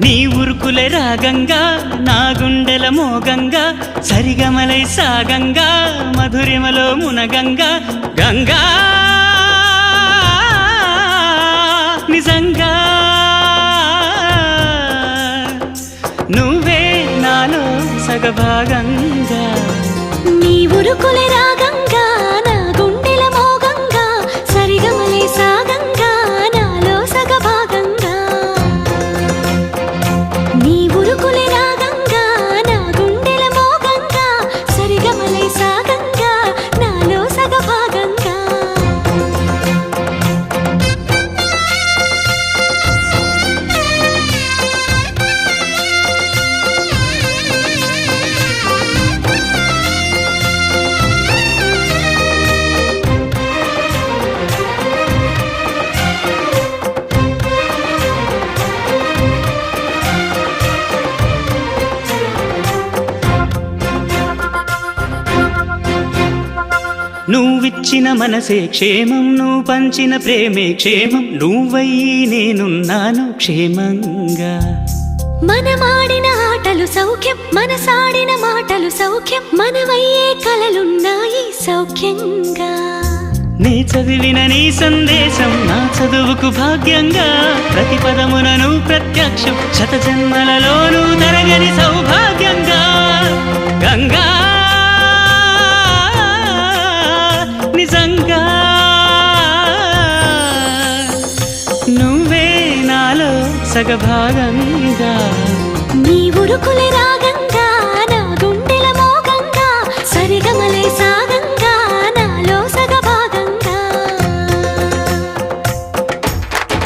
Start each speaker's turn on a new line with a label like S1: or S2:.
S1: నీ ఉరుకులే రాగంగా నా గుండెల మోగంగా సరిగమలై సాగంగా మధురిమలో మునగంగా గంగా. నిజంగా. నువ్వే నాలో సగభాగంగా.
S2: నీ ఉరుకులే రాగంగా
S1: నువ్విచ్చిన మనసే క్షేమం నువ్వు పంచిన ప్రేమే క్షేమం నువ్వయ్యి నేనున్నాను క్షేమంగా.
S2: మనమాడిన ఆటలు సౌఖ్యం మనసాడిన మాటలు సౌఖ్యం మనమయ్యే కలలున్నాయి సౌఖ్యంగా.
S1: నీ చదివిన నీ సందేశం నా చదువుకు భాగ్యంగా. ప్రతి పదమునను ప్రత్యక్షం శత జన్మలలోనూ తరగని సౌభాగ్యంగా సగభాగంగా
S2: నీ ఉరుకులే రాగంగా